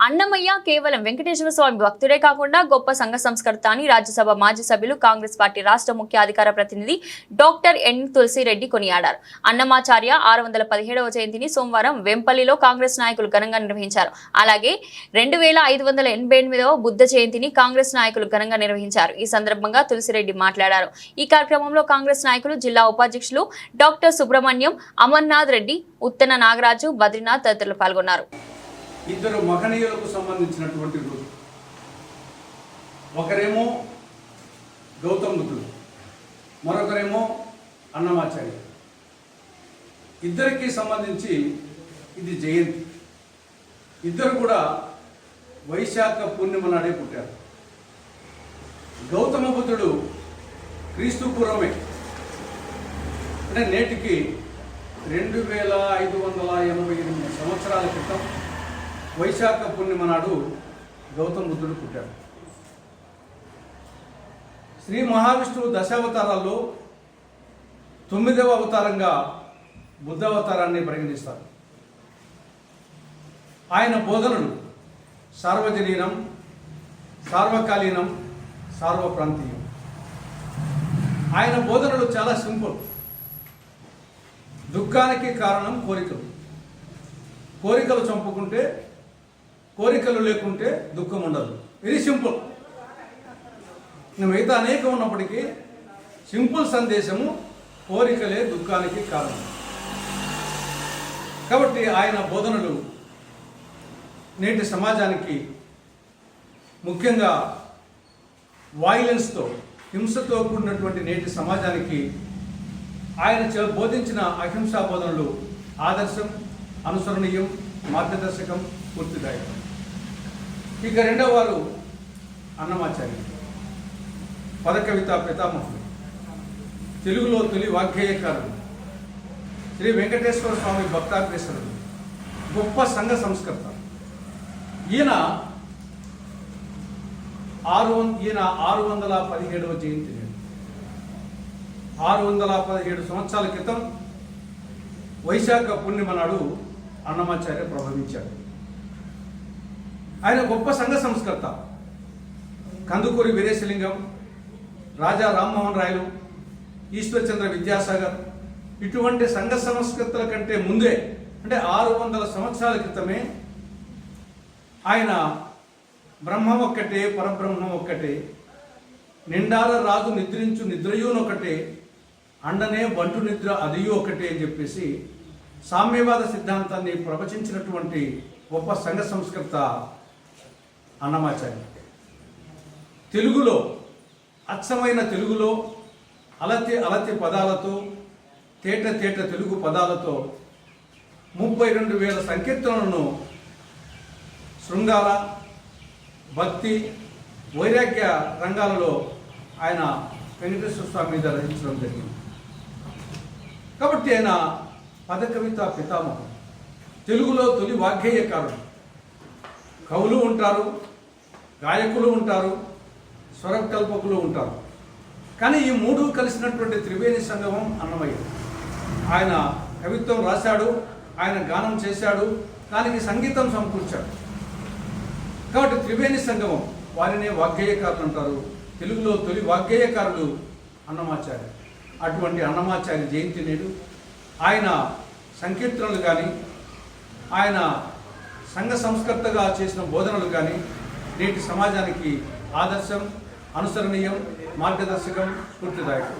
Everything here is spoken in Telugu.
అన్నమయ్య కేవలం వెంకటేశ్వర స్వామి భక్తుడే కాకుండా గొప్ప సంఘ సంస్కర్త అని రాజ్యసభ మాజీ సభ్యులు కాంగ్రెస్ పార్టీ రాష్ట్ర ముఖ్య అధికార ప్రతినిధి డాక్టర్ ఎన్ తులసిరెడ్డి కొనియాడారు. అన్నమాచార్య ఆరు వందల పదిహేడవ జయంతిని సోమవారం వెంపల్లిలో కాంగ్రెస్ నాయకులు ఘనంగా నిర్వహించారు. అలాగే రెండు వేల ఐదు వందల ఎనభై ఎనిమిదవ బుద్ధ జయంతిని కాంగ్రెస్ నాయకులు ఘనంగా నిర్వహించారు. ఈ సందర్భంగా తులసిరెడ్డి మాట్లాడారు. ఈ కార్యక్రమంలో కాంగ్రెస్ నాయకులు జిల్లా ఉపాధ్యక్షులు డాక్టర్ సుబ్రహ్మణ్యం అమర్నాథ్ రెడ్డి ఉత్తన నాగరాజు బద్రీనాథ్ తదితరులు పాల్గొన్నారు. ఇద్దరు మహనీయులకు సంబంధించినటువంటి రోజు. ఒకరేమో గౌతమ్ బుద్ధుడు మరొకరేమో అన్నమాచార్య ఇద్దరికి సంబంధించి ఇది జయంతి. ఇద్దరు కూడా వైశాఖ పూర్ణిమ నాడే పుట్టారు. గౌతమ బుద్ధుడు క్రీస్తు పూర్వమే. అంటే నేటికి రెండు వేల ఐదు వందల ఎనభై ఎనిమిది సంవత్సరాల క్రితం వైశాఖ పూర్ణిమ నాడు గౌతమ బుద్ధుడు పుట్టాడు. శ్రీ మహావిష్ణువు దశావతారాల్లో తొమ్మిదవ అవతారంగా బుద్ధావతారాన్ని పరిగణిస్తారు. ఆయన బోధనలు సార్వజనీనం సార్వకాలీనం సార్వప్రాంతీయం. ఆయన బోధనలు చాలా సింపుల్. దుఃఖానికి కారణం కోరికలు. కోరికలు చంపుకుంటే కోరికలు లేకుంటే దుఃఖం ఉండదు. వెరీ సింపుల్ మిగతా అనేకం ఉన్నప్పటికీ సింపుల్ సందేశము కోరికలే దుఃఖానికి కారణం. కాబట్టి ఆయన బోధనలు నేటి సమాజానికి ముఖ్యంగా వాయిలెన్స్తో హింసతో కూడినటువంటి నేటి సమాజానికి ఆయన బోధించిన అహింసా బోధనలు ఆదర్శం అనుసరణీయం మార్గదర్శకం పూర్తిదాయకం ఇక రెండవ వారు అన్నమాచార్య పదకవిత పితామహుడు. తెలుగులో తొలి వాగ్గేయకారుడు. శ్రీ వెంకటేశ్వర స్వామి భక్తాగ్రేశ్వరుడు గొప్ప సంఘ సంస్కర్త. ఈయన ఆరు వం- ఈయన ఆరు వందల పదిహేడవ జయంతి ఆరు వందల పదిహేడు సంవత్సరాల క్రితం వైశాఖ పూర్ణిమ నాడు అన్నమాచార్య ప్రభవించాడు ఆయన గొప్ప సంఘ సంస్కర్త. కందుకూరి వీరేశలింగం రాజా రామ్మోహన్ రాయలు ఈశ్వర్చంద్ర విద్యాసాగర్ ఇటువంటి సంఘ సంస్కృతుల కంటే ముందే అంటే ఆరు వందల సంవత్సరాల క్రితమే ఆయన బ్రహ్మం ఒక్కటే పరబ్రహ్మం ఒక్కటే నిండాల రాజు నిద్రించు నిద్రయూనొకటే అండనే బంటు నిద్ర అదియు ఒకటే అని చెప్పేసి సామ్యవాద సిద్ధాంతాన్ని ప్రవచించినటువంటి గొప్ప సంఘ సంస్కృత అన్నమాచార్య. తెలుగులో అచ్చమైన తెలుగులో అలతి అలతి పదాలతో తేట తేట తెలుగు పదాలతో ముప్పై రెండు వేల సంకీర్తనలను శృంగార భక్తి వైరాగ్య రంగాలలో ఆయన వెంకటేశ్వర స్వామి మీద రచించడం జరిగింది. కాబట్టి ఆయన పదకవిత పితామహం తెలుగులో తొలి వాగ్గేయకారుడు కవులు ఉంటారు గాయకులు ఉంటారు స్వరకల్పకులు ఉంటారు. కానీ ఈ మూడు కలిసినటువంటి త్రివేణి సంగమం అన్నమయ్య ఆయన కవిత్వం రాశాడు ఆయన గానం చేశాడు దానికి సంగీతం సమకూర్చాడు. కాబట్టి త్రివేణి సంగమం వారినే వాగ్గేయకారులు అంటారు తెలుగులో తొలి వాగ్గేయకారుడు అన్నమాచార్య అటువంటి అన్నమాచార్య జయంతి నేడు ఆయన సంకీర్తనలు కానీ ఆయన సంఘ సంస్కర్తగా చేసిన బోధనలు కానీ నేటి సమాజానికి ఆదర్శం అనుసరణీయం మార్గదర్శకం స్ఫూర్తిదాయకం.